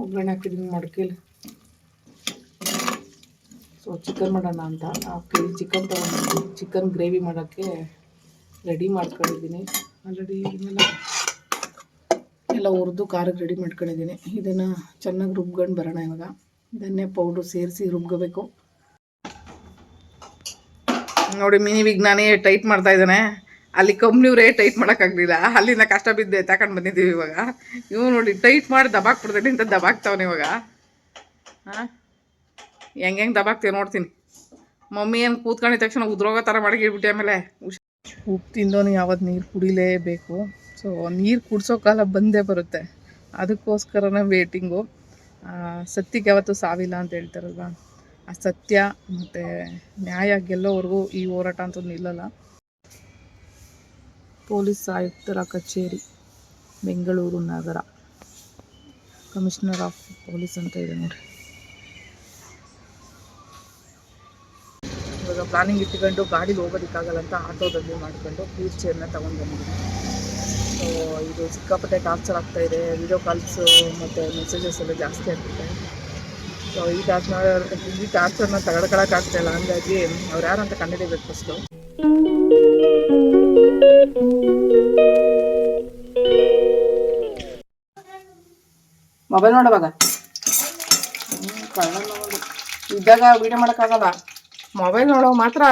ಒಗ್ಗರಣೆ ಹಾಕಿದ್ದೀನಿ ಮಡಕೆಲಿ so chicken ಮಾಡೋಣ ಅಂತ. ಹಾಫ್ ಕೆ ಚಿಕನ್ ತೊಗೊಂಡಿದ್ದೀನಿ ಚಿಕನ್ ಗ್ರೇವಿ ಮಾಡೋಕ್ಕೆ ರೆಡಿ ಮಾಡ್ಕೊಂಡಿದ್ದೀನಿ. ಆಲ್ರೆಡಿ ಇದನ್ನೆಲ್ಲ ಎಲ್ಲ ಹುರಿದು ಖಾರಕ್ಕೆ ರೆಡಿ ಮಾಡ್ಕೊಂಡಿದ್ದೀನಿ. ಇದನ್ನು ಚೆನ್ನಾಗಿ ರುಬ್ಕೊಂಡು ಬರೋಣ ಇವಾಗ. ಧನ್ಯ ಪೌಡ್ರು ಸೇರಿಸಿ ರುಬ್ಕೋಬೇಕು. ನೋಡಿ, ಮಿನಿ ವಿಜ್ಞಾನಿ ಟೈಪ್ ಮಾಡ್ತಾ ಇದ್ದಾನೆ. ಅಲ್ಲಿ ಕಂಪ್ನಿಯವ್ರೇ ಟೈಟ್ ಮಾಡೋಕ್ಕಾಗಲಿಲ್ಲ ಅಲ್ಲಿಂದ ಕಷ್ಟ ಬಿದ್ದೆ ತಗೊಂಡು ಬಂದಿದ್ದೀವಿ ಇವಾಗ. ಇವು ನೋಡಿ ಟೈಟ್ ಮಾಡಿ ದಬಾಕ್ ಬಿಡ್ತೀನಿ ಅಂತ ದಬಾಕ್ತಾವನೆ ಇವಾಗ. ಹಾಂ? ಹೆಂಗೆ ಹೆಂಗೆ ದಬಾಕ್ತೀವಿ ನೋಡ್ತೀನಿ. ಮಮ್ಮಿ ಏನು ಕೂತ್ಕೊಂಡಿದ ತಕ್ಷಣ ಉದ್ರೋಗೋ ಥರ ಮಡಗಿಡ್ಬಿಟ್ಟೆ ಆಮೇಲೆ ಉಪ್ಪು ತಿಂದೋನು ಯಾವತ್ತು ನೀರು ಕುಡಿಲೇಬೇಕು. ಸೊ ನೀರು ಕುಡಿಸೋ ಕಾಲ ಬಂದೇ ಬರುತ್ತೆ. ಅದಕ್ಕೋಸ್ಕರನೇ ವೇಟಿಂಗು ಸತ್ಯಕ್ಕೆ ಯಾವತ್ತೂ ಸಾವಿಲ್ಲ ಅಂತ ಹೇಳ್ತಾರಲ್ವ? ಆ ಸತ್ಯ ಮತ್ತು ನ್ಯಾಯ ಗೆಲ್ಲೋವರೆಗೂ ಈ ಹೋರಾಟ ಅಂತೂ ನಿಲ್ಲಲ್ಲ. ಪೊಲೀಸ್ ಆಯುಕ್ತರ ಕಚೇರಿ, ಬೆಂಗಳೂರು ನಗರ. ಕಮಿಷನರ್ ಆಫ್ ಪೊಲೀಸ್ ಅಂತ ಇದೆ ನೋಡಿ ಇವಾಗ ಪ್ಲಾನಿಂಗ್ ಇಟ್ಕೊಂಡು ಗಾಡಿಗೆ ಹೋಗೋದಕ್ಕಾಗಲ್ಲ ಅಂತ ಆಟೋದಲ್ಲಿ ಮಾಡ್ಕೊಂಡು ವೀಲ್ ಚೇರ್ನ ತೊಗೊಂಡು ಬಂದಿದ್ದೀನಿ ಸೊ ಇದು ಸಿಕ್ಕಾಪಟ್ಟೆ ಟಾರ್ಚರ್ ಆಗ್ತಾ ಇದೆ ವಿಡಿಯೋ ಕಾಲ್ಸು ಮತ್ತು ಮೆಸೇಜಸ್ ಎಲ್ಲ ಜಾಸ್ತಿ ಆಗ್ತಿದೆ. ಸೊ ಈ ಟಾರ್ಚರ್ ಈ ಟಾರ್ಚರ್ನ ತಗೊಳ್ಕೊಳಕ್ಕಾಗ್ತಾ ಇಲ್ಲ. ಹಂಗಾಗಿ ಅವ್ರು ಯಾರು ಅಂತ ಕಂಡುಹಿಡಿಬೇಕು ಫಸ್ಟು ಮೊಬೈಲ್ ನೋಡವಾಗ ಇದ್ದಾಗ ವಿಡಿಯೋ ಮಾಡೋಕ್ಕಾಗಲ್ಲ. ಮೊಬೈಲ್ ನೋಡೋ ಮಾತ್ರ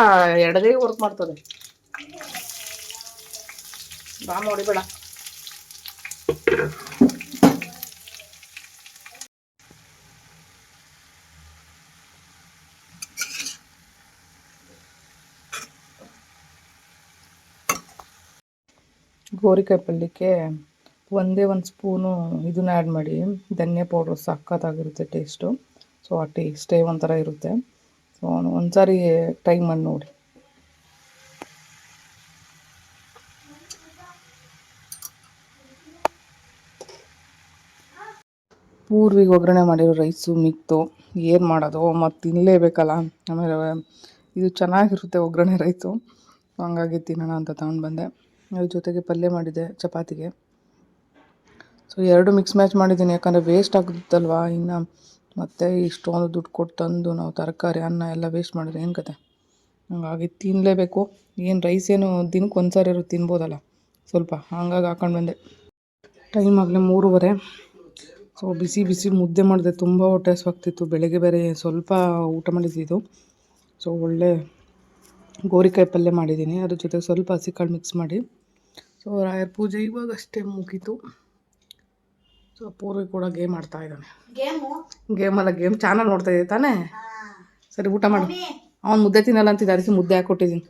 ಎರಡದೇ ವರ್ಕ್ ಮಾಡ್ತದೆ. ಬಾ ನೋಡಿಬೇಡ ಗೋರಿಕಾಯಿ ಪಲ್ಯಕ್ಕೆ ಒಂದೇ ಒಂದು ಸ್ಪೂನು ಇದನ್ನ ಆ್ಯಡ್ ಮಾಡಿ. ಧನಿಯಾ ಪೌಡ್ರು ಸಖತ್ತಾಗಿರುತ್ತೆ ಟೇಸ್ಟು ಸೊ ಆ ಟೇಸ್ಟೇ ಒಂಥರ ಇರುತ್ತೆ. ಸೊ ಒಂದು ಸಾರಿ ಟ್ರೈ ಮಾಡಿ ನೋಡಿ. ಪೂರ್ವಿಗೆ ಒಗ್ಗರಣೆ ಮಾಡಿರೋ ರೈಸು ಮಿಕ್ತು ಏನು ಮಾಡೋದು? ಮತ್ತು ತಿನ್ನಲೇಬೇಕಲ್ಲ ಆಮೇಲೆ ಇದು ಚೆನ್ನಾಗಿರುತ್ತೆ ಒಗ್ಗರಣೆ ರೈಸು ಹಂಗಾಗಿ ತಿನ್ನೋಣ ಅಂತ ತಗೊಂಡು ಬಂದೆ. ಅದ್ರ ಜೊತೆಗೆ ಪಲ್ಯ ಮಾಡಿದೆ, ಚಪಾತಿಗೆ. ಸೊ ಎರಡು ಮಿಕ್ಸ್ ಮ್ಯಾಚ್ ಮಾಡಿದ್ದೀನಿ. ಯಾಕಂದರೆ ವೇಸ್ಟ್ ಆಗುತ್ತಲ್ವಾ? ಇನ್ನು ಮತ್ತೆ ಇಷ್ಟೊಂದು ದುಡ್ಡು ಕೊಟ್ಟು ತಂದು ನಾವು ತರಕಾರಿ, ಅನ್ನ ಎಲ್ಲ ವೇಸ್ಟ್ ಮಾಡಿದ್ರೆ ಏನು ಕತೆ? ಹಾಗಾಗಿ ತಿನ್ನಲೇಬೇಕು ಏನು ರೈಸ್ ಏನು ದಿನಕ್ಕೆ ಒಂದು ಸಾರಿ ತಿನ್ಬೋದಲ್ಲ? ಸ್ವಲ್ಪ ಹಂಗಾಗಿ ಹಾಕೊಂಡು ಬಂದೆ. ಟೈಮ್ ಆಗಲೇ ಮೂರುವರೆ. ಸೊ ಬಿಸಿ ಬಿಸಿ ಮುದ್ದೆ ಮಾಡಿದೆ. ತುಂಬ ಹೊಟ್ಟೆ ಹಸ್ವಾಗ್ತಿತ್ತು. ಬೆಳಗ್ಗೆ ಬೇರೆ ಸ್ವಲ್ಪ ಊಟ ಮಾಡಿದ್ದು. ಸೊ ಒಳ್ಳೆ ಗೋರಿಕಾಯಿ ಪಲ್ಯ ಮಾಡಿದ್ದೀನಿ. ಅದ್ರ ಜೊತೆಗೆ ಸ್ವಲ್ಪ ಹಸಿಕಾಳು ಮಿಕ್ಸ್ ಮಾಡಿ. ಸೊ ರಾಯರ ಪೂಜೆ ಇವಾಗ ಅಷ್ಟೇ ಮುಗೀತು. ಸೊ ಪೂರ್ವಿ ಕೂಡ ಗೇಮ್ ಆಡ್ತಾ ಇದ್ದಾನೆ. ಗೇಮಲ್ಲ ಗೇಮ್ ಚಾನಲ್ ನೋಡ್ತಾ ಇದ್ದೆ ತಾನೇ? ಸರಿ ಊಟ ಮಾಡು. ಅವ್ನು ಮುದ್ದೆ ತಿನ್ನಲ್ಲ ಅಂತಿದ್ದ ಅದಕ್ಕೆ ಮುದ್ದೆ ಹಾಕ್ಕೊಟ್ಟಿದ್ದೀನಿ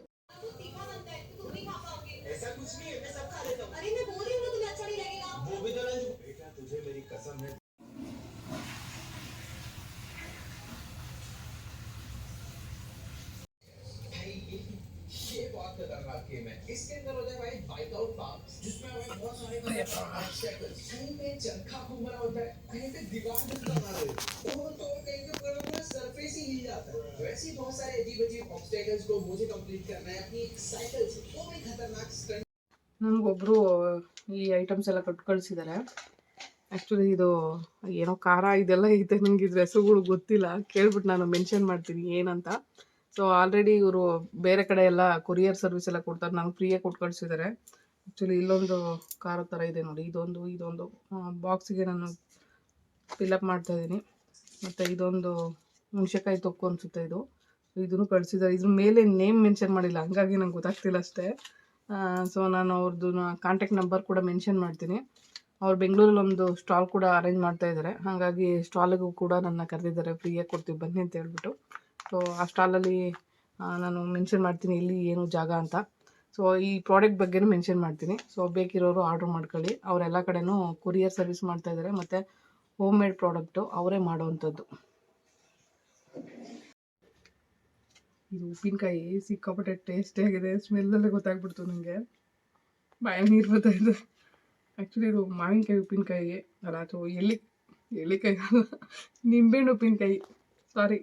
ನನಗೊಬ್ಬರು ಈ ಐಟಮ್ಸ್ ಎಲ್ಲ ಕೊಟ್ಟು ಕಳಿಸಿದ್ದಾರೆ ಆ್ಯಕ್ಚುಲಿ ಇದು ಏನೋ ಖಾರ ಇದೆಲ್ಲ ಐತೆ ನನಗೆ ಇದ್ರ ಹೆಸರುಗಳು ಗೊತ್ತಿಲ್ಲ. ಕೇಳ್ಬಿಟ್ಟು ನಾನು ಮೆನ್ಷನ್ ಮಾಡ್ತೀನಿ ಏನಂತ. ಸೊ ಆಲ್ರೆಡಿ ಇವರು ಬೇರೆ ಕಡೆ ಎಲ್ಲ ಕೊರಿಯರ್ ಸರ್ವಿಸ್ ಎಲ್ಲ ಕೊಡ್ತಾರೆ. ನನಗೆ ಫ್ರೀಯಾಗಿ ಕೊಟ್ಟು ಕಳಿಸಿದ್ದಾರೆ ಆ್ಯಕ್ಚುಲಿ ಇಲ್ಲೊಂದು ಖಾರ ಥರ ಇದೆ ನೋಡಿ. ಇದೊಂದು ಇದೊಂದು ಬಾಕ್ಸಿಗೆ ನಾನು ಫಿಲಪ್ ಮಾಡ್ತಾ ಇದ್ದೀನಿ. ಮತ್ತು ಇದೊಂದು ಹುಣಸೆಕಾಯಿ ತೊಕ್ಕು ಅನಿಸುತ್ತೆ ಇದು. ಇದನ್ನು ಕಳಿಸಿದ್ದಾರೆ. ಇದ್ರ ಮೇಲೆ ನೇಮ್ ಮೆನ್ಷನ್ ಮಾಡಿಲ್ಲ. ಹಂಗಾಗಿ ನಂಗೆ ಗೊತ್ತಾಗ್ತಿಲ್ಲ ಅಷ್ಟೇ. ಸೊ ನಾನು ಅವ್ರದ್ದು ಕಾಂಟ್ಯಾಕ್ಟ್ ನಂಬರ್ ಕೂಡ ಮೆನ್ಷನ್ ಮಾಡ್ತೀನಿ. ಅವ್ರು ಬೆಂಗಳೂರಲ್ಲಿ ಒಂದು ಸ್ಟಾಲ್ ಕೂಡ ಅರೇಂಜ್ ಮಾಡ್ತಾ ಇದ್ದಾರೆ. ಹಾಗಾಗಿ ಸ್ಟಾಲಿಗೂ ಕೂಡ ನನ್ನ ಕರೆದಿದ್ದಾರೆ. ಫ್ರೀಯಾಗಿ ಕೊಡ್ತೀವಿ. ಬನ್ನಿ ಅಂತ ಹೇಳ್ಬಿಟ್ಟು. ಸೊ ಆ ಸ್ಟಾಲಲ್ಲಿ ನಾನು ಮೆನ್ಷನ್ ಮಾಡ್ತೀನಿ. ಇಲ್ಲಿ ಏನು ಜಾಗ ಅಂತ. ಸೊ ಈ ಪ್ರಾಡಕ್ಟ್ ಬಗ್ಗೆನೂ ಮೆನ್ಷನ್ ಮಾಡ್ತೀನಿ. ಸೊ ಬೇಕಿರೋರು ಆರ್ಡ್ರ್ ಮಾಡ್ಕೊಳ್ಳಿ. ಅವರೆಲ್ಲ ಕಡೆನೂ ಕೊರಿಯರ್ ಸರ್ವಿಸ್ ಮಾಡ್ತಾ ಇದ್ದಾರೆ ಮತ್ತು ಹೋಮ್ ಮೇಡ್ ಪ್ರಾಡಕ್ಟು ಅವರೇ ಮಾಡೋವಂಥದ್ದು ಇದು ಉಪ್ಪಿನಕಾಯಿ ಸಿಕ್ಕಾಪಟ್ಟೆ ಟೇಸ್ಟಿ ಆಗಿದೆ ಸ್ಮೆಲ್ಲಲ್ಲೇ ಗೊತ್ತಾಗ್ಬಿಡ್ತು ನನಗೆ ಬಾಯ ನೀರು ಬರ್ತಾ ಇದೆ. ಆ್ಯಕ್ಚುಲಿ ಇದು ಮಾವಿನಕಾಯಿ ಉಪ್ಪಿನಕಾಯಿ ಅಲ್ಲ, ಅಥವಾ ಎಲ್ಲಿ ಅಲ್ಲ. ನಿಂಬೆಹಣ್ಣು ಉಪ್ಪಿನಕಾಯಿ. ಸಾರಿ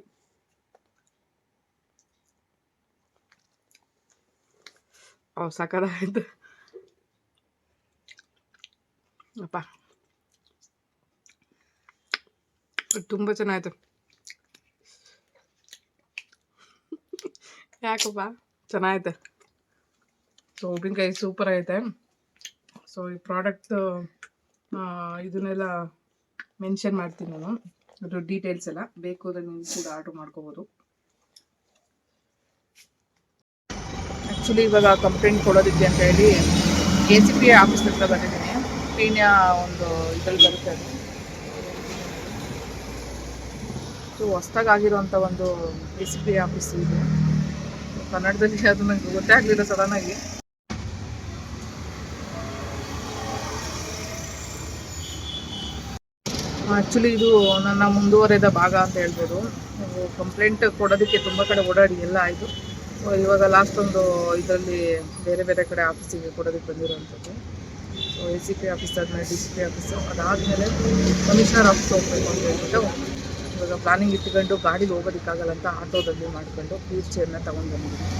ಓ ಸಕ್ಕದಾಯ್ತು ಅಪ್ಪ ತುಂಬ ಚೆನ್ನಾಯ್ತು ಯಾಕಪ್ಪ ಚೆನ್ನಾಗೈತೆ ಸೊ ಉಪ್ಪಿನಕಾಯಿ ಸೂಪರ್ ಐತೆ ಸೊ ಈ ಪ್ರಾಡಕ್ಟ್ ಇದನ್ನೆಲ್ಲ ಮೆನ್ಷನ್ ಮಾಡ್ತೀನಿ ನಾನು ಅದ್ರ ಡೀಟೇಲ್ಸ್ ಎಲ್ಲ ಬೇಕು ಅಂದರೆ ನೀವು ಕೂಡ ಆರ್ಡ್ರ್ ಮಾಡ್ಕೋಬೋದು ಆ್ಯಕ್ಚುಲಿ ಇವಾಗ ಕಂಪ್ಲೇಂಟ್ ಕೊಡೋದಕ್ಕೆ ಅಂತ ಹೇಳಿ ಎ ಸಿ ಪಿ ಆಫೀಸ್ ಹತ್ರ ಬಂದಿದ್ದೀನಿ. ಪೀಣ್ಯ ಒಂದು ಇದ್ರಲ್ಲಿ ಬರುತ್ತೆ ಅದು. ಸೊ ಹೊಸ್ದಾಗಿ ಆಗಿರೋಂಥ ಒಂದು ಕೆ ಸಿ ಪಿ ಆಫೀಸ್ ಇದೆ. ಕನ್ನಡದಲ್ಲಿ ಅದು ನನಗೆ ಗೊತ್ತೇ ಆಗಲಿಲ್ಲ ಸಡನ್ನಾಗಿ. ಆ್ಯಕ್ಚುಲಿ ಇದು ನನ್ನ ಮುಂದುವರೆದ ಭಾಗ ಅಂತ ಹೇಳ್ಬೋದು. ಕಂಪ್ಲೇಂಟ್ ಕೊಡೋದಕ್ಕೆ ತುಂಬ ಕಡೆ ಓಡಾಡಿ, ಎಲ್ಲ ಆಯಿತು. ಇವಾಗ ಲಾಸ್ಟ್ ಒಂದು ಇದರಲ್ಲಿ ಬೇರೆ ಬೇರೆ ಕಡೆ ಆಫೀಸಿಗೆ ಕೊಡೋದಕ್ಕೆ ಬಂದಿರೋವಂಥದ್ದು. So A C P office ಆದಮೇಲೆ ಡಿ ಸಿ ಪಿ ಆಫೀಸು ಅದಾದಮೇಲೆ ಕಮಿಷನರ್ ಆಫೀಸ್ ಹೋಗ್ಬೇಕು ಅಂತ ಹೇಳ್ಬಿಟ್ಟು ಇವಾಗ ಪ್ಲಾನಿಂಗ್ ಇಟ್ಕೊಂಡು ಗಾಡಿಗೆ ಹೋಗೋದಕ್ಕಾಗಲ್ಲ ಅಂತ ಆಟೋದಲ್ಲಿ ಮಾಡಿಕೊಂಡು ವೀಲ್ ಚೇರ್ನ ತೊಗೊಂಡು ಬಂದಿದ್ದೀನಿ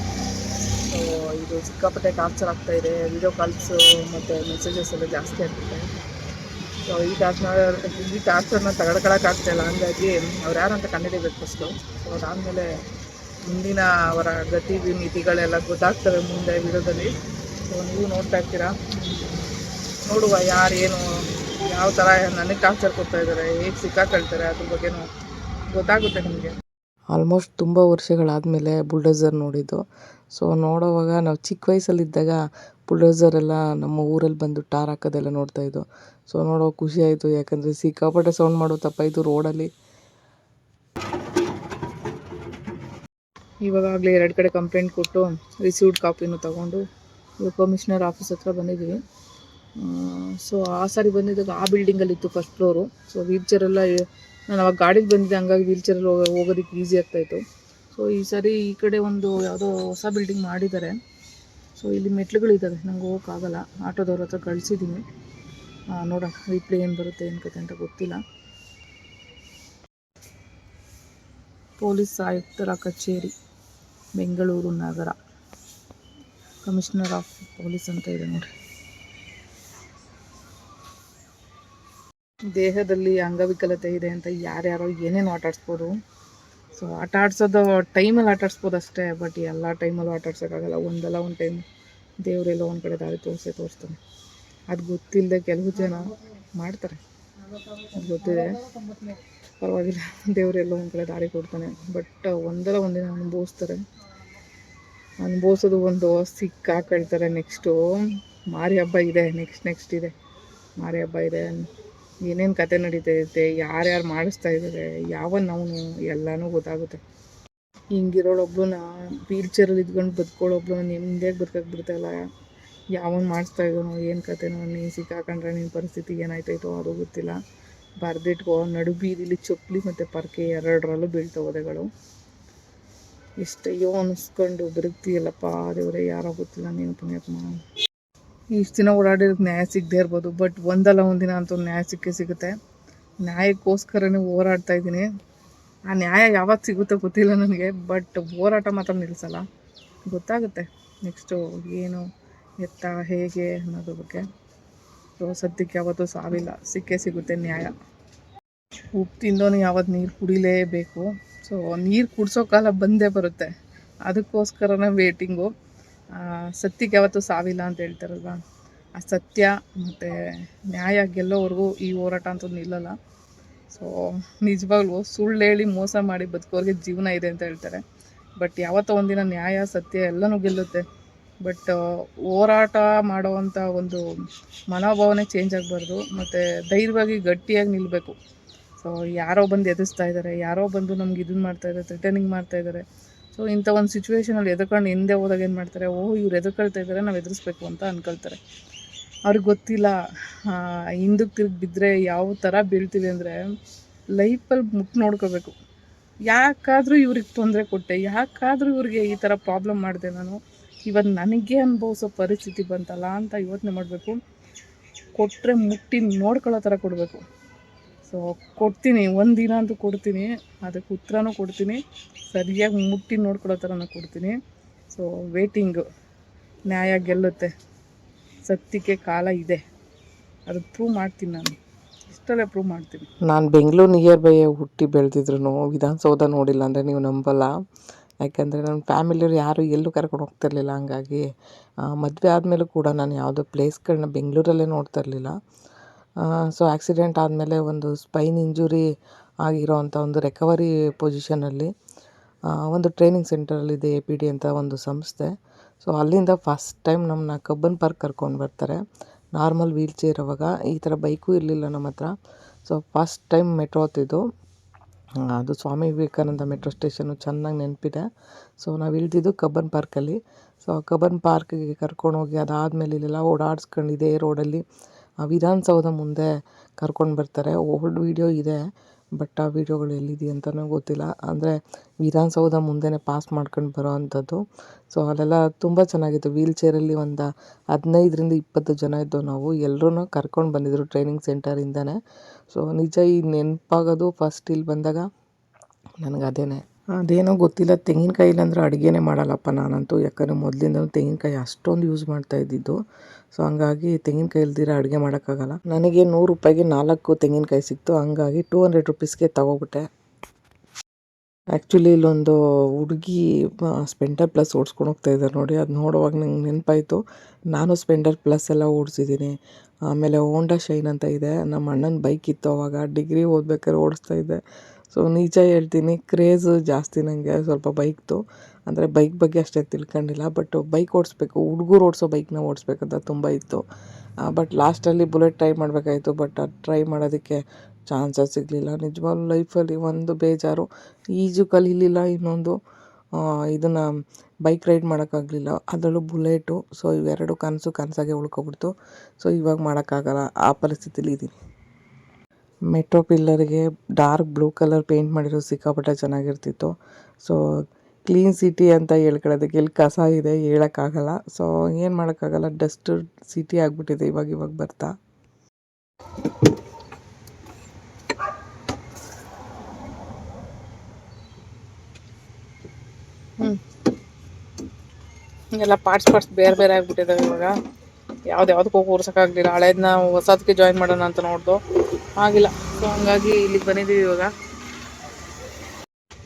ಸೊ ಇದು ಸಿಕ್ಕಾಪಟ್ಟೆ ಟಾರ್ಚರ್ ಆಗ್ತಾ ಇದೆ. ವಿಡಿಯೋ ಕಾಲ್ಸು ಮತ್ತು ಮೆಸೇಜಸ್ ಎಲ್ಲ ಜಾಸ್ತಿ ಆಗ್ತಿದೆ. ಸೊ ಈ ಟಾರ್ಚರ್ ಈ ಟಾರ್ಚರ್ನ ತಗೊಳ್ಕೊಳಕ್ಕಾಗ್ತಾ ಇಲ್ಲ. ಹಂಗಾಗಿ ಅವ್ರು ಯಾರು ಅಂತ ಕಂಡಿಡಿಬೇಕು ಫಸ್ಟು ಸೊ ಅದಾದಮೇಲೆ ಮುಂದಿನ ಅವರ ಗತಿ ನೀತಿಗಳೆಲ್ಲ ಗೊತ್ತಾಗ್ತವೆ ಮುಂದೆ ವಿಡಿಯೋದಲ್ಲಿ. ಸೊ ನೀವು ನೋಡ್ತಾ ಇರ್ತೀರಾ? ನೋಡುವ ಯಾರು ಏನು, ಯಾವ ಥರ ನನಗೆ ಟಾರ್ಚರ್ ಕೊಡ್ತಾ ಇದ್ದಾರೆ ಹೇಗೆ ಸಿಕ್ಕಾಕೊಳ್ತಾರೆ, ಅದ್ರ ಬಗ್ಗೆನೂ ಗೊತ್ತಾಗುತ್ತೆ ನಿಮಗೆ. ಆಲ್ಮೋಸ್ಟ್ ತುಂಬ ವರ್ಷಗಳಾದಮೇಲೆ ಬುಲ್ಡೋಸರ್ ನೋಡಿದ್ದು. ಸೊ ನೋಡೋವಾಗ ನಾವು ಚಿಕ್ಕ ವಯಸ್ಸಲ್ಲಿದ್ದಾಗ ಬುಲ್ಡೋಸರ್ ಎಲ್ಲ ನಮ್ಮ ಊರಲ್ಲಿ ಬಂದು ಟಾರ್ ಹಾಕೋದೆಲ್ಲ ನೋಡ್ತಾ ಇದ್ದೋ. ಸೊ ನೋಡೋ ಖುಷಿ ಆಯಿತು. ಯಾಕಂದರೆ ಸಿಕ್ಕಾಪಟ್ಟೆ ಸೌಂಡ್ ಮಾಡೋ ತಪ್ಪ ಇದು ರೋಡಲ್ಲಿ ಇವಾಗಲೇ ಎರಡು ಕಡೆ ಕಂಪ್ಲೇಂಟ್ ಕೊಟ್ಟು ರಿಸೀವ್ಡ್ ಕಾಪಿನೂ ತಗೊಂಡು ಇವಾಗ ಕಮಿಷನರ್ ಆಫೀಸ್ ಹತ್ರ ಬಂದಿದ್ದೀವಿ. ಸೊ ಆ ಸಾರಿ ಬಂದಿದ್ದಾಗ ಆ ಬಿಲ್ಡಿಂಗಲ್ಲಿ ಇತ್ತು ಫಸ್ಟ್ ಫ್ಲೋರು ಸೊ ಎಲ್ಲ, ನಾನು ಅವಾಗ ಗಾಡಿಗೆ ಬಂದಿದ್ದೆ, ಹಂಗಾಗಿ ವೀಲ್ಚರಲ್ಲಿ ಹೋಗ, ಹೋಗೋದಕ್ಕೆ ಈಸಿ ಆಗ್ತಾಯಿತ್ತು ಸೊ ಈ ಸಾರಿ ಈ ಕಡೆ ಒಂದು ಯಾವುದೋ ಹೊಸ ಬಿಲ್ಡಿಂಗ್ ಮಾಡಿದ್ದಾರೆ. ಸೊ ಇಲ್ಲಿ ಮೆಟ್ಲುಗಳಿದ್ದಾವೆ, ನಂಗೆ ಹೋಗೋಕ್ಕಾಗಲ್ಲ. ಆಟೋದವ್ರ ಹತ್ರ ಕಳಿಸಿದ್ದೀನಿ. ನೋಡೋಣ ರಿಪ್ಲೈ ಏನು ಬರುತ್ತೆ, ಏನು ಕತೆ ಅಂತ ಗೊತ್ತಿಲ್ಲ. ಪೊಲೀಸ್ ಆಯುಕ್ತರ ಕಚೇರಿ. ಬೆಂಗಳೂರು ನಗರ. ಕಮಿಷನರ್ ಆಫ್ ಪೊಲೀಸ್ ಅಂತ ಇದೆ ನೋಡಿ ದೇಹದಲ್ಲಿ ಅಂಗವಿಕಲತೆ ಇದೆ ಅಂತ ಯಾರ್ಯಾರೋ ಏನೇನು ಆಟ ಆಡಿಸ್ಬೋದು. ಸೊ ಆಟ ಆಡ್ಸೋದು ಟೈಮಲ್ಲಿ ಆಟ ಆಡಿಸ್ಬೋದು ಅಷ್ಟೇ ಬಟ್ ಎಲ್ಲ ಟೈಮಲ್ಲೂ ಆಟ ಆಡ್ಸೋಕ್ಕಾಗಲ್ಲ. ಒಂದಲ್ಲ ಒಂದು ಟೈಮ್ ದೇವರೆಲ್ಲ ಒಂದು ಕಡೆ ದಾರಿ ತೋರಿಸೇ ತೋರಿಸ್ತಾನೆ. ಅದು ಗೊತ್ತಿಲ್ಲದೆ ಕೆಲವು ಜನ ಮಾಡ್ತಾರೆ. ಅದು ಗೊತ್ತಿದೆ. ಪರವಾಗಿಲ್ಲ ದೇವರೆಲ್ಲ ಒಂದು ಕಡೆ ದಾರಿ ಕೊಡ್ತಾನೆ. ಬಟ್ ಒಂದಲ್ಲ ಒಂದಿನ ಅನುಭವಿಸ್ತಾರೆ. ಅನುಭವಿಸೋದು ಒಂದು ಸಿಕ್ಕಾಕೊಳ್ತಾರೆ ನೆಕ್ಸ್ಟು. ಮಾರಿ ಹಬ್ಬ ಇದೆ, ನೆಕ್ಸ್ಟ್ ನೆಕ್ಸ್ಟ್ ಇದೆ. ಮಾರಿ ಹಬ್ಬ ಇದೆ. ಏನೇನು ಕತೆ ನಡೀತೈತೆ, ಯಾರ್ಯಾರು ಮಾಡಿಸ್ತಾ ಇದ್ದಾರೆ ಯಾವ ನಾವು ಎಲ್ಲನೂ ಗೊತ್ತಾಗುತ್ತೆ. ಹಿಂಗಿರೋಳೊಬ್ಳನ್ನ ವೀಲ್ ಚೇರಲ್ಲಿ ಇದ್ಕೊಂಡು ಬದುಕೊಳ್ಳೊಬ್ಳು ನೆಮ್ಮದಿಯಾಗಿ ಬದುಕಕ್ಕೆ ಬಿಡ್ತಾಯಿಲ್ಲ ಯಾವನ್ ಮಾಡಿಸ್ತಾ ಇದ್ದಾನೋ ಏನು ಕತೆನೋ ನೀನು ಸಿಕ್ಕಾಕೊಂಡ್ರೆ ನಿನ್ನ ಪರಿಸ್ಥಿತಿ ಏನಾಯ್ತೈತೋ ಅದು ಗೊತ್ತಿಲ್ಲ. ಬರೆದಿಟ್ಕೋ, ನಡು ಬೀದಿಲಿ ಚಪ್ಪಲಿ ಮತ್ತು ಪರ್ಕೆ ಎರಡರಲ್ಲೂ ಬೀಳ್ತಾ ಒದೆಗಳು ಎಷ್ಟಯ್ಯೋ ಅನಿಸ್ಕೊಂಡು ಬದುಕ್ತೀಯಲ್ಲಪ್ಪ ದೇವರೇ, ಯಾರೋ ಗೊತ್ತಿಲ್ಲ, ನೀನು ಪುಣ್ಯಾತ್ಮ. ಇಷ್ಟು ದಿನ ಓಡಾಡಿರೋದು ನ್ಯಾಯ ಸಿಗದೇ ಇರ್ಬೋದು ಬಟ್ ಒಂದಲ್ಲ ಒಂದಿನ ಅಂತೂ ನ್ಯಾಯ ಸಿಕ್ಕೇ ಸಿಗುತ್ತೆ. ನ್ಯಾಯಕ್ಕೋಸ್ಕರನೇ ಹೋರಾಡ್ತಾ ಇದ್ದೀನಿ. ಆ ನ್ಯಾಯ ಯಾವಾಗ ಸಿಗುತ್ತೋ ಗೊತ್ತಿಲ್ಲ ನನಗೆ ಬಟ್ ಹೋರಾಟ ಮಾತ್ರ ನಿಲ್ಲಿಸಲ್ಲ ಗೊತ್ತಾಗುತ್ತೆ ನೆಕ್ಸ್ಟು ಏನು, ಎತ್ತ, ಹೇಗೆ ಅನ್ನೋದ್ರ ಬಗ್ಗೆ. ಸೊ ಸದ್ಯಕ್ಕೆ ಯಾವತ್ತೂ ಸಾವಿಲ್ಲ, ಸಿಕ್ಕೇ ಸಿಗುತ್ತೆ ನ್ಯಾಯ. ಉಪ್ಪು ತಿಂದೋನು ಯಾವತ್ತು ನೀರು ಕುಡಿಲೇಬೇಕು. ಸೊ ನೀರು ಕುಡಿಸೋ ಕಾಲ ಬಂದೇ ಬರುತ್ತೆ. ಅದಕ್ಕೋಸ್ಕರನೇ ವೇಟಿಂಗು ಸತ್ಯಕ್ಕೆ ಯಾವತ್ತೂ ಸಾವಿಲ್ಲ ಅಂತ ಹೇಳ್ತಾರಲ್ವ? ಆ ಸತ್ಯ ಮತ್ತು ನ್ಯಾಯ ಗೆಲ್ಲೋವರೆಗೂ ಈ ಹೋರಾಟ ಅಂತೂ ನಿಲ್ಲಲ್ಲ. ಸೊ ನಿಜವಾಗ್ಲೂ ಸುಳ್ಳು ಹೇಳಿ ಮೋಸ ಮಾಡಿ ಬದುಕೋರಿಗೆ ಜೀವನ ಇದೆ ಅಂತ ಹೇಳ್ತಾರೆ. ಬಟ್ ಯಾವತ್ತೋ ಒಂದಿನ ನ್ಯಾಯ, ಸತ್ಯ ಎಲ್ಲನೂ ಗೆಲ್ಲುತ್ತೆ. ಬಟ್ ಹೋರಾಟ ಮಾಡೋವಂಥ ಒಂದು ಮನೋಭಾವನೆ ಚೇಂಜ್ ಆಗಬಾರ್ದು. ಮತ್ತು ಧೈರ್ಯವಾಗಿ ಗಟ್ಟಿಯಾಗಿ ನಿಲ್ಲಬೇಕು ಸೊ ಯಾರೋ ಬಂದು ಎದುರಿಸ್ತಾ ಇದ್ದಾರೆ ಯಾರೋ ಬಂದು ನಮ್ಗೆ ಇದನ್ನ ಮಾಡ್ತಾ ಇದ್ದಾರೆ ಥ್ರೆಟನಿಂಗ್ ಮಾಡ್ತಾ ಇದ್ದಾರೆ ಸೊ ಇಂಥ ಒಂದು ಸಿಚುವೇಷನಲ್ಲಿ ಎದುರ್ಕೊಂಡು ಹಿಂದೆ ಹೋದಾಗ ಏನು ಮಾಡ್ತಾರೆ ಓ ಇವ್ರು ಎದುರ್ಕೊಳ್ತಾ ಇದ್ದಾರೆ ನಾವು ಎದುರಿಸ್ಬೇಕು ಅಂತ ಅಂದ್ಕೊಳ್ತಾರೆ ಅವ್ರಿಗೆ ಗೊತ್ತಿಲ್ಲ ಹಿಂದಕ್ಕೆ ತಿರುಗಿ ಬಿದ್ದರೆ ಯಾವ ಥರ ಬೀಳ್ತೀವಿ ಅಂದರೆ ಲೈಫಲ್ಲಿ ಮುಟ್ಟು ನೋಡ್ಕೋಬೇಕು. ಯಾಕಾದರೂ ಇವ್ರಿಗೆ ತೊಂದರೆ ಕೊಟ್ಟೆ, ಯಾಕಾದರೂ ಇವ್ರಿಗೆ ಈ ಥರ ಪ್ರಾಬ್ಲಮ್ ಮಾಡಿದೆ ನಾನು. ಇವತ್ತು ನನಗೆ ಅನುಭವಿಸೋ ಪರಿಸ್ಥಿತಿ ಬಂತಲ್ಲ ಅಂತ ಯೋಚನೆ ಮಾಡಬೇಕು. ಕೊಟ್ಟರೆ ಮುಟ್ಟಿ ನೋಡ್ಕೊಳ್ಳೋ ಥರ ಕೊಡಬೇಕು. ಸೊ ಕೊಡ್ತೀನಿ. ಒಂದಿನ ಅಂತೂ ಕೊಡ್ತೀನಿ. ಅದಕ್ಕೆ ಉತ್ತರನೂ ಕೊಡ್ತೀನಿ. ಸರಿಯಾಗಿ ಮುಟ್ಟಿ ನೋಡ್ಕೊಳ್ಳೋ ಥರನೂ ಕೊಡ್ತೀನಿ. ಸೊ ವೇಟಿಂಗು ನ್ಯಾಯ ಗೆಲ್ಲುತ್ತೆ. ಸತ್ಯಕ್ಕೆ ಕಾಲ ಇದೆ. ಅದು ಪ್ರೂವ್ ಮಾಡ್ತೀನಿ ನಾನು. ಇಷ್ಟಲ್ಲೇ ಪ್ರೂವ್ ಮಾಡ್ತೀನಿ. ನಾನು ಬೆಂಗಳೂರು ನಿಯರ್ ಬೈ ಹುಟ್ಟಿ ಬೆಳೆದಿದ್ರು ವಿಧಾನಸೌಧ ನೋಡಿಲ್ಲ ಅಂದರೆ ನೀವು ನಂಬಲ್ಲ. ಯಾಕೆಂದರೆ ನನ್ನ ಫ್ಯಾಮಿಲಿಯವ್ರು ಯಾರು ಎಲ್ಲೂ ಕರ್ಕೊಂಡು ಹೋಗ್ತಿರ್ಲಿಲ್ಲ ಹಂಗಾಗಿ. ಮದುವೆ ಆದಮೇಲೂ ಕೂಡ ನಾನು ಯಾವುದೋ ಪ್ಲೇಸ್ಗಳನ್ನ ಬೆಂಗಳೂರಲ್ಲೇ ನೋಡ್ತಾ ಇರಲಿಲ್ಲ. ಸೊ ಆಕ್ಸಿಡೆಂಟ್ ಆದಮೇಲೆ ಒಂದು ಸ್ಪೈನ್ ಇಂಜುರಿ ಆಗಿರೋವಂಥ ಒಂದು ರೆಕವರಿ ಪೊಸಿಷನಲ್ಲಿ ಒಂದು ಟ್ರೈನಿಂಗ್ ಸೆಂಟರಲ್ಲಿದೆ ಎ ಪಿ ಡಿ ಅಂತ ಒಂದು ಸಂಸ್ಥೆ. ಸೊ ಅಲ್ಲಿಂದ ಫಸ್ಟ್ ಟೈಮ್ ನಮ್ಮನ್ನ ಕಬ್ಬನ್ ಪಾರ್ಕ್ ಕರ್ಕೊಂಡು ಬರ್ತಾರೆ. ನಾರ್ಮಲ್ ವೀಲ್ ಚೇರ್ ಅವಾಗ. ಈ ಥರ ಬೈಕು ಇರಲಿಲ್ಲ ನಮ್ಮ ಹತ್ರ. ಸೊ ಫಸ್ಟ್ ಟೈಮ್ ಮೆಟ್ರೋ ಹತ್ತಿದ್ದು. ಅದು ಸ್ವಾಮಿ ವಿವೇಕಾನಂದ ಮೆಟ್ರೋ ಸ್ಟೇಷನ್ನು ಚೆನ್ನಾಗಿ ನೆನಪಿದೆ. ಸೊ ನಾವು ಇಳಿದಿದ್ದು ಕಬ್ಬನ್ ಪಾರ್ಕಲ್ಲಿ ಸೊ ಕಬ್ಬನ್ ಪಾರ್ಕಿಗೆ ಕರ್ಕೊಂಡೋಗಿ ಅದಾದಮೇಲೆ ಇಲ್ಲೆಲ್ಲ ಓಡಾಡಿಸ್ಕೊಂಡಿದೆ ರೋಡಲ್ಲಿ ವಿಧಾನಸೌಧ ಮುಂದೆ ಕರ್ಕೊಂಡು ಬರ್ತಾರೆ. ಓಲ್ಡ್ ವೀಡಿಯೋ ಇದೆ, ಬಟ್ ಆ ವೀಡಿಯೋಗಳು ಎಲ್ಲಿದೆ ಅಂತಲೂ ಗೊತ್ತಿಲ್ಲ. ಅಂದರೆ ವಿಧಾನಸೌಧ ಮುಂದೆನೇ ಪಾಸ್ ಮಾಡ್ಕೊಂಡು ಬರೋ ಅಂಥದ್ದು. ಸೊ ಅಲ್ಲೆಲ್ಲ ತುಂಬ ಚೆನ್ನಾಗಿತ್ತು. ವೀಲ್ ಚೇರಲ್ಲಿ ಒಂದು ಹದಿನೈದರಿಂದ ಇಪ್ಪತ್ತು ಜನ ಇದ್ದೋ ನಾವು ಎಲ್ಲರೂ ಕರ್ಕೊಂಡು ಬಂದಿದ್ದರು ಟ್ರೈನಿಂಗ್ ಸೆಂಟರಿಂದನೇ ಸೊ ನಿಜ ಈ ನೆನಪಾಗೋದು ಫಸ್ಟ್ ಇಲ್ಲಿ ಬಂದಾಗ ನನಗೆ ಅದೇನೋ ಗೊತ್ತಿಲ್ಲ ತೆಂಗಿನಕಾಯಿ ಇಲ್ಲಾಂದ್ರೆ ಅಡುಗೆನೇ ಮಾಡಲ್ಲಪ್ಪ ನಾನಂತೂ. ಯಾಕಂದರೆ ಮೊದಲಿಂದನೂ ತೆಂಗಿನಕಾಯಿ ಅಷ್ಟೊಂದು ಯೂಸ್ ಮಾಡ್ತಾ ಇದ್ದಿದ್ದು. ಸೊ ಹಂಗಾಗಿ ತೆಂಗಿನಕಾಯಿ ಇಲ್ದಿರ ಅಡುಗೆ ಮಾಡೋಕ್ಕಾಗಲ್ಲ. ನನಗೆ ನೂರು ರೂಪಾಯಿಗೆ ನಾಲ್ಕು ತೆಂಗಿನಕಾಯಿ ಸಿಕ್ತು. ಹಂಗಾಗಿ ಟೂ ಹಂಡ್ರೆಡ್ ರುಪೀಸ್ಗೆ ತಗೋಬಿಟ್ಟೆ. ಆ್ಯಕ್ಚುಲಿ ಇಲ್ಲೊಂದು ಹುಡುಗಿ ಸ್ಪೆಂಡರ್ ಪ್ಲಸ್ ಓಡಿಸ್ಕೊಂಡು ಹೋಗ್ತಾ ಇದ್ದಾರೆ ನೋಡಿ. ಅದು ನೋಡುವಾಗ ನಂಗೆ ನೆನಪಾಯಿತು. ನಾನು ಸ್ಪೆಂಡರ್ ಪ್ಲಸ್ ಎಲ್ಲ ಓಡಿಸಿದ್ದೀನಿ. ಆಮೇಲೆ ಹೋಂಡಾ ಶೈನ್ ಅಂತ ಇದೆ. ನಮ್ಮ ಅಣ್ಣನ ಬೈಕ್ ಇತ್ತು ಅವಾಗ. ಡಿಗ್ರಿ ಓದ್ಬೇಕಾದ್ರೆ ಓಡಿಸ್ತಾ ಇದ್ದೆ. ಸೊ ನಿಜ ಹೇಳ್ತೀನಿ ಕ್ರೇಜು ಜಾಸ್ತಿ ನನಗೆ ಸ್ವಲ್ಪ ಬೈಕ್ದು ಅಂದರೆ ಬೈಕ್ ಬಗ್ಗೆ ಅಷ್ಟೇ ತಿಳ್ಕೊಂಡಿಲ್ಲ ಬಟ್ ಬೈಕ್ ಓಡಿಸ್ಬೇಕು, ಹುಡುಗರು ಓಡಿಸೋ ಬೈಕ್ನ ಓಡಿಸ್ಬೇಕಂತ ತುಂಬ ಇತ್ತು. ಬಟ್ ಲಾಸ್ಟಲ್ಲಿ ಬುಲೆಟ್ ಟ್ರೈ ಮಾಡಬೇಕಾಯ್ತು ಬಟ್ ಅದು ಟ್ರೈ ಮಾಡೋದಕ್ಕೆ ಚಾನ್ಸಸ್ ಸಿಗಲಿಲ್ಲ. ನಿಜವಾಗ್ಲೂ ಲೈಫಲ್ಲಿ ಒಂದು ಬೇಜಾರು ಈಜು ಕಲೀಲಿಲ್ಲ ಇನ್ನೊಂದು. ಇದನ್ನು ಬೈಕ್ ರೈಡ್ ಮಾಡೋಕ್ಕಾಗಲಿಲ್ಲ. ಅದರಲ್ಲೂ ಬುಲೆಟು ಸೊ ಇವೆರಡು ಕನಸು ಕನಸಾಗೆ ಉಳ್ಕೊಬಿಡ್ತು. ಸೊ ಇವಾಗ ಮಾಡೋಕ್ಕಾಗಲ್ಲ, ಆ ಪರಿಸ್ಥಿತಿಲಿ ಇದ್ದೀನಿ ಮೆಟ್ರೋ ಪಿಲ್ಲರ್ಗೆ ಡಾರ್ಕ್ ಬ್ಲೂ ಕಲರ್ ಪೇಂಟ್ ಮಾಡಿರೋ ಸಿಕ್ಕಾಪಟ್ಟೆ ಚೆನ್ನಾಗಿರ್ತಿತ್ತು. ಸೊ ಕ್ಲೀನ್ ಸಿಟಿ ಅಂತ ಹೇಳ್ಕೊಳ್ಳೋದಕ್ಕೆ ಎಲ್ಲಿ ಕಸ ಇದೆ ಹೇಳೋಕ್ಕಾಗಲ್ಲ. ಸೊ ಏನು ಮಾಡೋಕ್ಕಾಗಲ್ಲ ಡಸ್ಟ್ ಸಿಟಿ ಆಗಿಬಿಟ್ಟಿದೆ ಇವಾಗ ಇವಾಗ ಬರ್ತಾ. ಎಲ್ಲ ಪಾರ್ಟ್ಸ್ ಪಾರ್ಟ್ಸ್ ಬೇರೆ ಬೇರೆ ಆಗ್ಬಿಟ್ಟಿದಾವೆ ಇವಾಗ. ಯಾವ್ದು ಯಾವ್ದಕ್ಕೂ ಕೂರ್ಸೋಕ್ಕಾಗಲಿಲ್ಲ ಹಳೇದನ್ನ ಹೊಸದಕ್ಕೆ ಜಾಯಿನ್ ಮಾಡೋಣ ಅಂತ ನೋಡ್ದು. ಆಗಿಲ್ಲ. ಸೊ ಹಂಗಾಗಿ ಇಲ್ಲಿಗೆ ಬಂದಿದ್ದೀವಿ ಇವಾಗ.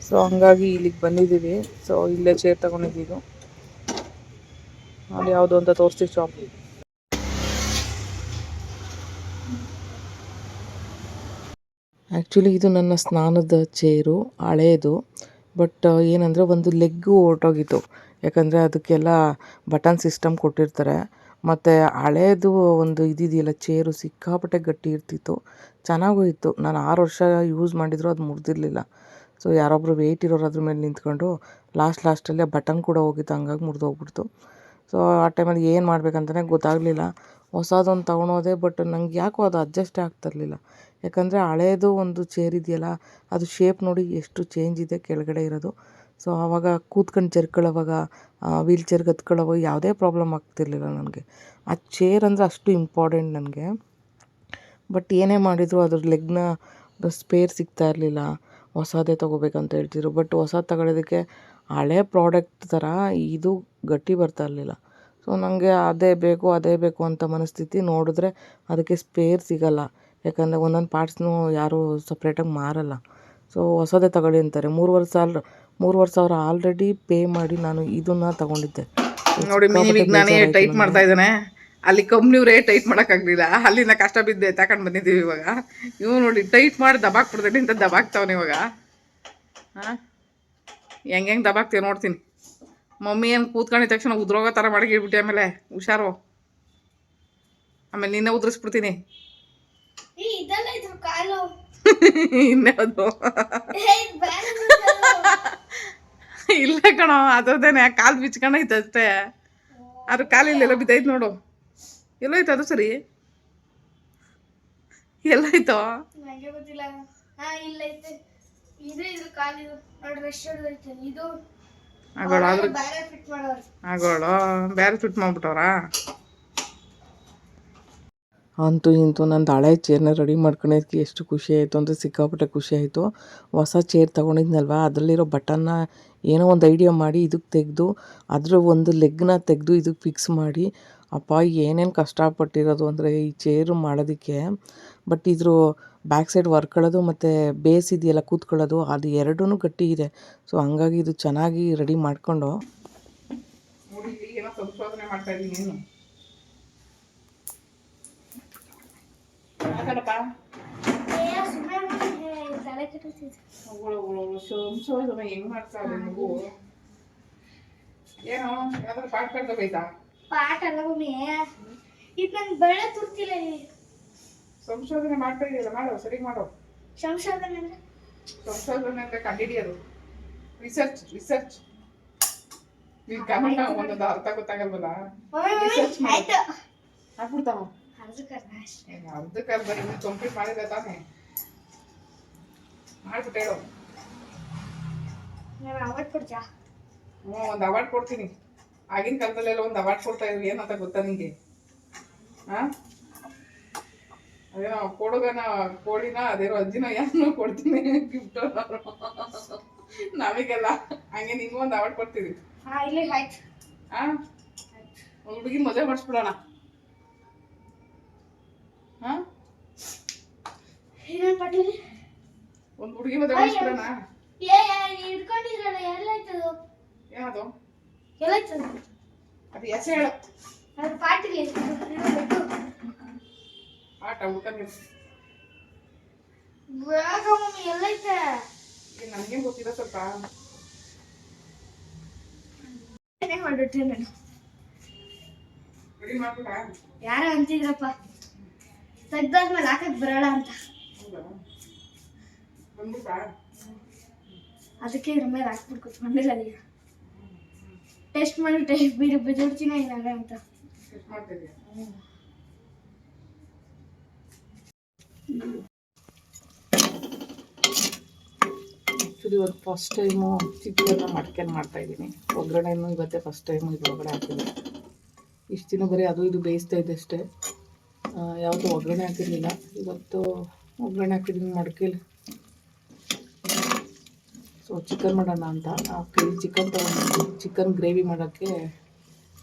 ಸೊ ಹಂಗಾಗಿ ಇಲ್ಲಿಗೆ ಬಂದಿದ್ದೀವಿ ಸೊ ಇಲ್ಲೇ ಚೇರ್ ತಗೊಂಡಿದ್ದೀವಿ ಅಲ್ಲಿ ಯಾವುದು ಅಂತ ತೋರಿಸ್ತೀವಿ ಶಾಪ್ ಆ್ಯಕ್ಚುಲಿ ಇದು ನನ್ನ ಸ್ನಾನದ ಚೇರು ಹಳೆಯದು ಬಟ್ ಏನಂದರೆ ಒಂದು ಲೆಗ್ಗು ಹೊರ್ಟೋಗಿತ್ತು. ಯಾಕಂದರೆ ಅದಕ್ಕೆಲ್ಲ ಬಟನ್ ಸಿಸ್ಟಮ್ ಕೊಟ್ಟಿರ್ತಾರೆ. ಮತ್ತು ಹಳೇದು ಒಂದು ಇದಿದೆಯಲ್ಲ ಚೇರು ಸಿಕ್ಕಾಪಟ್ಟೆ ಗಟ್ಟಿ ಇರ್ತಿತ್ತು. ಚೆನ್ನಾಗೂ ಇತ್ತು ನಾನು ಆರು ವರ್ಷ ಯೂಸ್ ಮಾಡಿದರೂ ಅದು ಮುರಿದಿರ್ಲಿಲ್ಲ. ಸೊ ಯಾರೊಬ್ಬರು ವೆಯ್ಟ್ ಇರೋರು ಅದ್ರ ಮೇಲೆ ನಿಂತ್ಕೊಂಡು ಲಾಸ್ಟ್ ಲಾಸ್ಟಲ್ಲಿ ಬಟನ್ ಕೂಡ ಹೋಗಿತ್ತು, ಹಂಗಾಗಿ ಮುರಿದೋಗ್ಬಿಡ್ತು. ಸೊ ಆ ಟೈಮಲ್ಲಿ ಏನು ಮಾಡ್ಬೇಕಂತಲೇ ಗೊತ್ತಾಗಲಿಲ್ಲ. ಹೊಸದೊಂದು ತೊಗೊಳೋದೆ ಬಟ್ ನಂಗೆ ಯಾಕೋ ಅದು ಅಡ್ಜಸ್ಟೇ ಆಗ್ತಿರಲಿಲ್ಲ. ಯಾಕಂದರೆ ಹಳೇದು ಒಂದು ಚೇರ್ ಇದೆಯಲ್ಲ, ಅದು ಶೇಪ್ ನೋಡಿ ಎಷ್ಟು ಚೇಂಜ್ ಇದೆ ಕೆಳಗಡೆ ಇರೋದು. ಸೊ ಆವಾಗ ಕೂತ್ಕೊಂಡು ಜರ್ಕೊಳ್ಳೋವಾಗ ವೀಲ್ ಚೇರ್ಗೆ ಹತ್ಕೊಳ್ಳೋವಾಗ ಯಾವುದೇ ಪ್ರಾಬ್ಲಮ್ ಆಗ್ತಿರ್ಲಿಲ್ಲ ನನಗೆ. ಆ ಚೇರ್ ಅಂದರೆ ಅಷ್ಟು ಇಂಪಾರ್ಟೆಂಟ್ ನನಗೆ. ಬಟ್ ಏನೇ ಮಾಡಿದರೂ ಅದ್ರ ಲೆಗ್ನ ಸ್ಪೇರ್ ಸಿಗ್ತಾ ಇರಲಿಲ್ಲ. ಹೊಸದೇ ತೊಗೋಬೇಕಂತ ಹೇಳ್ತಿದ್ರು. ಬಟ್ ಹೊಸದು ತಗೊಳ್ಳೋದಕ್ಕೆ ಹಳೆ ಪ್ರಾಡಕ್ಟ್ ಥರ ಇದು ಗಟ್ಟಿ ಬರ್ತಾ ಇರಲಿಲ್ಲ. ಸೊ ನನಗೆ ಅದೇ ಬೇಕು ಅದೇ ಬೇಕು ಅಂತ ಮನಸ್ಥಿತಿ ನೋಡಿದ್ರೆ ಅದಕ್ಕೆ ಸ್ಪೇರ್ ಸಿಗಲ್ಲ. ಯಾಕಂದರೆ ಒಂದೊಂದು ಪಾರ್ಟ್ಸ್ನೂ ಯಾರೂ ಸಪ್ರೇಟಾಗಿ ಮಾರಲ್ಲ. ಸೊ ಹೊಸದೇ ತಗೊಳ್ಳಿ ಅಂತಾರೆ. ಮೂರುವರೆ ಸಾವಿರ ಮೂರುವರೆ ಸಾವಿರ ಆಲ್ರೆಡಿ ಪೇ ಮಾಡಿ ನಾನು ಇದನ್ನ ತಗೊಂಡಿದ್ದೆ. ನೋಡಿ ಮಿನಿ ವಿಜ್ಞಾನಿ ಟೈಟ್ ಮಾಡ್ತಾ ಇದ್ದಾನೆ. ಅಲ್ಲಿ ಕಂಪ್ನಿಯವ್ರೇ ಟೈಟ್ ಮಾಡೋಕ್ಕಾಗಲಿಲ್ಲ. ಅಲ್ಲಿಂದ ಕಷ್ಟ ಬಿದ್ದೆ ತಗೊಂಡು ಬಂದಿದ್ದೀವಿ ಇವಾಗ. ಇವು ನೋಡಿ ಟೈಟ್ ಮಾಡಿ ದಬಾಕ್ಬಿಡ್ತೀನಿ ಅಂತ ದಬಾಕ್ತಾವನೆ ಇವಾಗ. ಹಾಂ? ಹೆಂಗೆ ಹೆಂಗೆ ದಬಾಕ್ತೀವಿ ನೋಡ್ತೀನಿ. ಮಮ್ಮಿ ಏನು ಕೂತ್ಕೊಂಡಿದ ತಕ್ಷಣ ಉದ್ರೋಗೋ ಥರ ಮಡಗಿಡ್ಬಿಟ್ಟು ಆಮೇಲೆ. ಹುಷಾರು. ಆಮೇಲೆ ನಿನ್ನೆ ಉದುರಿಸ್ಬಿಡ್ತೀನಿ. ಏ, ಇದೆಲ್ಲ ಇದ್ರ ಕಾಲು ಇನ್ಯಾವುದು ಏ, ಇದ್ ಬೇರೆ ಬಿಡ್ತಲ್ಲ. ಇಲ್ಲ ಕಣೋ ಅದರದೇನೆ ಕಾಲು ಬಿಚ್ಕೊಂಡೈತೆ ಅಷ್ಟೇ. ಅದ್ರ ಕಾಲಿಲ್ಲೆಲ್ಲ ಬಿದ್ದೈತೆ ನೋಡು. ಎಲ್ಲೋಯ್ತು ಅದು ಸರಿ? ಎಲ್ಲೋಯ್ತು? ಆಗೋಳ ಬೇರೆ ಫಿಟ್ ಇಲ್ಲ ಅಂತೂ ಇಂತೂ ನಂದು ಹಳೆ ಚೇರ್ನ ರೆಡಿ ಮಾಡ್ಕೊಳೋದಕ್ಕೆ ಎಷ್ಟು ಖುಷಿ ಆಯಿತು ಅಂದರೆ ಸಿಕ್ಕಾಪಟ್ಟೆ ಖುಷಿ ಆಯಿತು. ಹೊಸ ಚೇರ್ ತೊಗೊಂಡಿದ್ನಲ್ವ? ಅದರಲ್ಲಿರೋ ಬಟನ್ನ ಏನೋ ಒಂದು ಐಡಿಯಾ ಮಾಡಿ ಇದಕ್ಕೆ ತೆಗೆದು, ಅದರ ಒಂದು ಲೆಗ್ನ ತೆಗೆದು ಇದಕ್ಕೆ ಫಿಕ್ಸ್ ಮಾಡಿ. ಅಪ್ಪ, ಏನೇನು ಕಷ್ಟಪಟ್ಟಿರೋದು ಅಂದರೆ ಈ ಚೇರು ಮಾಡೋದಕ್ಕೆ ಬಟ್ ಇದ್ರ ಬ್ಯಾಕ್ ಸೈಡ್ ವರ್ಕೊಳ್ಳೋದು ಮತ್ತು ಬೇಸ್ ಇದೆಯಲ್ಲ ಕೂತ್ಕೊಳ್ಳೋದು, ಅದು ಎರಡೂ ಗಟ್ಟಿ ಇದೆ. ಸೊ ಹಂಗಾಗಿ ಇದು ಚೆನ್ನಾಗಿ ರೆಡಿ ಮಾಡಿಕೊಂಡು. ಸಂಶೋಧನೆ ಮಾಡ್ತಾ ಸಂಶೋಧನೆ ಹೆಂಗ್ ಮಾಡ್ತಾರೆ ಏನೋ ಯಾವ್ದಾದ್ರು ಪಾಠ ಪಾಠ ಅಲ್ಲ ಮಮ್ಮಿ ಇದು ನಂಗೆ ಬೆಳೆ ತುರ್ತಿಲ್ಲ ಸಂಶೋಧನೆ ಮಾಡ್ತಾ ಇದೆಯಲ್ಲ ಮಾಡೋ ಸರಿ ಮಾಡೋ ಸಂಶೋಧನೆ ಅಂದ್ರೆ ಸಂಶೋಧನೆ ಅಂದ್ರೆ ಕಂಡಿಡಿಯೋದು ರಿಸರ್ಚ್ ರಿಸರ್ಚ್ ನೀನ್ ಕನ್ನಡ ಒಂದೊಂದು ಅರ್ಥ ಗೊತ್ತಾಗಲ್ವಲ್ಲ Research ಅರ್ಧಕ್ಕೆ ಅರ್ಧ ನೀನು ಕಂಪ್ಲೀಟ್ ಮಾಡಿದ್ರೆ ತಾನೆ. ಮಾಡ್ಬಿಟ್ಟು ಹೇಳು. ನಾನು ಅವಾರ್ಡ್ ಕೊಡ್ತೀಯಾ? ಹ್ಞೂ ಒಂದು ಅವಾರ್ಡ್ ಕೊಡ್ತೀನಿ. ಆಗಿನ ಕಾಲದಲ್ಲೆಲ್ಲ ಒಂದು ಅವಾರ್ಡ್ ಕೊಡ್ತಾ ಇದ್ರು. ಏನಂತ ಗೊತ್ತಾ ನಿಂಗೆ? ಹಾಂ ಅದೇನೋ ಕೊಡುಗನ ಕೋಳಿನ ಅದೇನೋ ಅಜ್ಜಿನ ಯಾರನ್ನೋ ಕೊಡ್ತೀನಿ ಗಿಫ್ಟ್ ನಮಗೆಲ್ಲ ಹಂಗೆ ನಿಂಗೂ ಒಂದು ಅವಾರ್ಡ್ ಕೊಡ್ತೀವಿ. ಹಾಂ ಇಲ್ಲಿ ಆಯ್ತು. ಹಾ ಒಂದು ಹುಡುಗಿ ಮದುವೆ ಮಾಡಿಸ್ಬಿಡೋಣ. ಹಾ? ಇನ್ನೊಂದು ಪಾಟೀಲ್ ಒಂದು ಹುಡುಗಿ ಮದುವೆ ಮಾಡಿಸ್ಬಿಡೋಣ ಏ ಹಿಡ್ಕೊಂಡಿದ್ರಲ್ಲ ಎಲ್ಲಾಯ್ತದು ಏನದು ಎಲ್ಲಾಯ್ತದು ಅದು ಹೆಸರು ಹೇಳು. ಅದು ಪಾಟೀಲ್ ಆಟ ಹುಡ್ಕೊಂಡು ಬೇಗ ಮಮ್ಮಿ ಎಲ್ಲೈತೆ ನನ್ಗೇನು ಗೊತ್ತಿಲ್ಲ ಸ್ವಲ್ಪ. ಹೊರಟೆ ನಾನು ಯಾರ ಅಂತಿದ್ರಪ್ಪ. ತೆಗ್ದಾದ್ಮೇಲೆ ಹಾಕಕ್ ಬರಲ್ಲ ಅಂತ. ಅದಕ್ಕೆ ಇದ್ರ ಮೇಲೆ ಹಾಕ್ಬಿಟ್ಟು ಕುತ್ಕೊಂಡಿಲ್ಲ ಈಗ. ಟೆಸ್ಟ್ ಮಾಡಿ ಟೇಸ್ಟ್ ಬೀರು ಬಿಜೋಡ್ತೀನ ಏನಾಗ ಅಂತ. ಆ್ಯಕ್ಚುಲಿ ಫಸ್ಟ್ ಟೈಮು ಚಿತ್ರಾನ್ನ ಮಡ್ಕೆಲ್ ಮಾಡ್ತಾ ಇದ್ದೀನಿ. ಒಗ್ಗರಣೆನೂ ಇವತ್ತೇ ಫಸ್ಟ್ ಟೈಮು ಇದು ಒಗ್ಗರಣೆ ಹಾಕಿದೆ ಇಷ್ಟು ದಿನ ಬರೀ ಅದು ಇದು ಬೇಯಿಸ್ತಾ ಇದೆ ಅಷ್ಟೇ. ಯಾವುದು ಒಗ್ಗರಣೆ ಹಾಕಿರಲಿಲ್ಲ. ಇವತ್ತು ಒಗ್ಗರಣೆ ಹಾಕಿದ್ದೀನಿ ಮಡಕೆಲಿ. ಸೊ ಚಿಕನ್ ಮಾಡೋಣ ಅಂತ. ಆ, ಕೆ ಚಿಕನ್ ತೊಗೊಂಡು ಚಿಕನ್ ಗ್ರೇವಿ ಮಾಡೋಕ್ಕೆ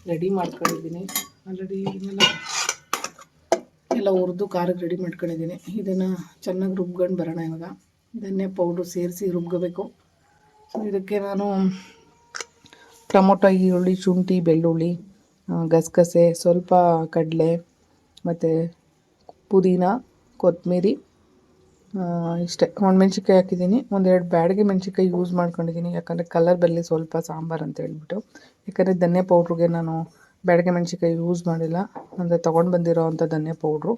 ರೆಡಿ ಮಾಡ್ಕೊಂಡಿದ್ದೀನಿ. ಆಲ್ರೆಡಿ ಇದನ್ನೆಲ್ಲ, ಎಲ್ಲ ಹುರಿದು ಖಾರಕ್ಕೆ ರೆಡಿ ಮಾಡ್ಕೊಂಡಿದ್ದೀನಿ. ಇದನ್ನು ಚೆನ್ನಾಗಿ ರುಬ್ಕೊಂಡು ಬರೋಣ ಇವಾಗ. ಧನ್ಯ ಪೌಡ್ರು ಸೇರಿಸಿ ರುಬ್ಕೋಬೇಕು. ಸೊ ಇದಕ್ಕೆ ನಾನು ಟೊಮೊಟೊ, ಈರುಳ್ಳಿ, ಶುಂಠಿ, ಬೆಳ್ಳುಳ್ಳಿ ಗಸಗಸೆ, ಸ್ವಲ್ಪ ಕಡಲೆ ಮತ್ತು ಪುದೀನ ಕೊತ್ತಂಬರಿ ಇಷ್ಟೇ. ಒಣಮೆಣ್ಸಿಕಾಯಿ ಹಾಕಿದ್ದೀನಿ. ಒಂದೆರಡು ಬ್ಯಾಡಿಗೆ ಮೆಣಸಿನ್ಕಾಯಿ ಯೂಸ್ ಮಾಡ್ಕೊಂಡಿದ್ದೀನಿ. ಯಾಕಂದರೆ ಕಲರ್ ಬರಲಿ ಸ್ವಲ್ಪ ಸಾಂಬಾರು ಅಂತ ಹೇಳ್ಬಿಟ್ಟು. ಯಾಕಂದರೆ ಧನ್ಯ ಪೌಡ್ರಿಗೆ ನಾನು ಬ್ಯಾಡಿಗೆ ಮೆಣಸಿನ್ಕಾಯಿ ಯೂಸ್ ಮಾಡಿಲ್ಲ. ಅಂದರೆ ತೊಗೊಂಡು ಬಂದಿರೋ ಅಂಥ ಧನ್ಯ ಪೌಡ್ರು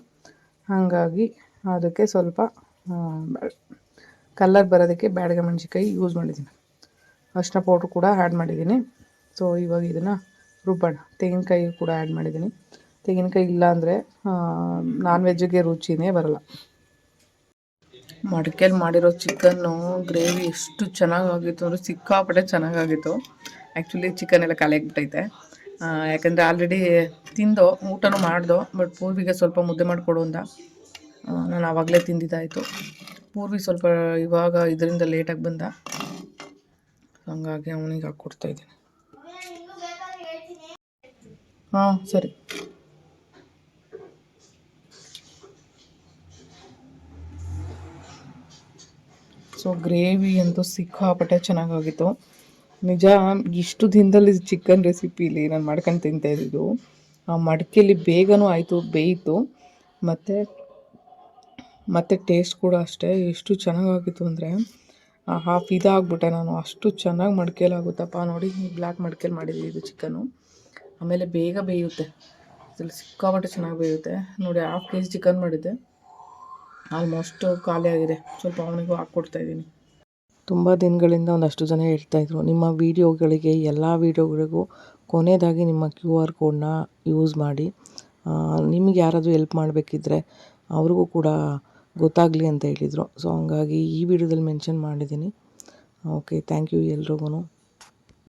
ಹಾಗಾಗಿ ಅದಕ್ಕೆ ಸ್ವಲ್ಪ ಕಲರ್ ಬರೋದಕ್ಕೆ ಬ್ಯಾಡಿಗೆ ಮೆಣಸಿನ್ಕಾಯಿ ಯೂಸ್ ಮಾಡಿದ್ದೀನಿ. ಅರಿಶಿನ ಪೌಡ್ರು ಕೂಡ ಆ್ಯಡ್ ಮಾಡಿದ್ದೀನಿ. ಸೊ ಇವಾಗ ಇದನ್ನು ರುಬ್ಬೋಣ. ತೆಂಗಿನಕಾಯಿ ಕೂಡ ಆ್ಯಡ್ ಮಾಡಿದ್ದೀನಿ. ತೆಂಗಿನಕಾಯಿ ಇಲ್ಲ ಅಂದರೆ ನಾನ್ ವೆಜ್ಜಿಗೆ ರುಚಿನೇ ಬರಲ್ಲ. ಮಡಿಕೇಲಿ ಮಾಡಿರೋ ಚಿಕನ್ನು ಗ್ರೇವಿ ಎಷ್ಟು ಚೆನ್ನಾಗಾಗಿತ್ತು ಅಂದರೆ ಸಿಕ್ಕಾಪಟ್ಟೆ ಚೆನ್ನಾಗಾಗಿತ್ತು. ಆ್ಯಕ್ಚುಲಿ ಚಿಕನ್ ಎಲ್ಲ ಖಾಲಿ ಯಾಕಂದರೆ ಆಲ್ರೆಡಿ ತಿಂದೋ ಊಟನೂ ಮಾಡ್ದೋ ಬಟ್ ಪೂರ್ವಿಗೆ ಸ್ವಲ್ಪ ಮುದ್ದೆ ಮಾಡಿಕೊಡು ಅಂತ ನಾನು ಆವಾಗಲೇ ತಿಂದಿದ್ದಾಯಿತು. ಪೂರ್ವಿ ಸ್ವಲ್ಪ ಇವಾಗ ಇದರಿಂದ ಲೇಟಾಗಿ ಬಂದ. ಹಂಗಾಗಿ ಅವನಿಗೆ ಹಾಕ್ಕೊಡ್ತಾ ಇದ್ದೀನಿ. ಹಾಂ, ಸರಿ. ಸೊ ಗ್ರೇವಿ ಅಂತೂ ಸಿಕ್ಕಾಪಟ್ಟೆ ಚೆನ್ನಾಗಾಗಿತ್ತು. ನಿಜ, ಇಷ್ಟು ದಿನದಲ್ಲಿ ಚಿಕನ್ ರೆಸಿಪಿಲಿ ನಾನು ಮಾಡ್ಕೊಂಡು ತಿಂತಾ ಆ ಮಡಿಕೆಯಲ್ಲಿ ಬೇಗನೂ ಆಯಿತು ಬೇಯಿತು ಮತ್ತು ಮತ್ತು ಟೇಸ್ಟ್ ಕೂಡ ಅಷ್ಟೇ, ಎಷ್ಟು ಚೆನ್ನಾಗಾಗಿತ್ತು ಅಂದರೆ ಹಾಫ್ ಇದಾಗ್ಬಿಟ್ಟೆ ನಾನು. ಅಷ್ಟು ಚೆನ್ನಾಗಿ ಮಡಿಕೆಲಾಗುತ್ತಪ್ಪ ನೋಡಿ ಬ್ಲ್ಯಾಕ್ ಮಡಿಕೆಯಲ್ಲಿ ಮಾಡಿದ್ವಿ ಇದು ಚಿಕನು ಆಮೇಲೆ ಬೇಗ ಬೇಯುತ್ತೆ. ಅದ್ರಲ್ಲಿ ಸಿಕ್ಕಾಪಟ್ಟೆ ಚೆನ್ನಾಗಿ ಬೇಯುತ್ತೆ. ನೋಡಿ ಹಾಫ್ ಕೆ ಜಿ ಚಿಕನ್ ಮಾಡಿದ್ದೆ. ಆಲ್ಮೋಸ್ಟ್ ಖಾಲಿ ಆಗಿದೆ. ಸ್ವಲ್ಪ ಅವನಿಗೂ ಹಾಕ್ಕೊಡ್ತಾ ಇದ್ದೀನಿ. ತುಂಬ ದಿನಗಳಿಂದ ಒಂದಷ್ಟು ಜನ ಹೇಳ್ತಾಯಿದ್ರು ನಿಮ್ಮ ವೀಡಿಯೋಗಳಿಗೆ, ಎಲ್ಲ ವೀಡಿಯೋಗಳಿಗೂ ಕೊನೆಯದಾಗಿ ನಿಮ್ಮ ಕ್ಯೂ ಆರ್ ಕೋಡನ್ನ ಯೂಸ್ ಮಾಡಿ. ನಿಮ್ಗೆ ಯಾರಾದರೂ ಹೆಲ್ಪ್ ಮಾಡಬೇಕಿದ್ರೆ ಅವ್ರಿಗೂ ಕೂಡ ಗೊತ್ತಾಗಲಿ ಅಂತ ಹೇಳಿದರು. ಸೊ ಹಂಗಾಗಿ ಈ ವಿಡಿಯೋದಲ್ಲಿ ಮೆನ್ಷನ್ ಮಾಡಿದ್ದೀನಿ. ಓಕೆ ಥ್ಯಾಂಕ್ ಯು ಎಲ್ರಿಗೂ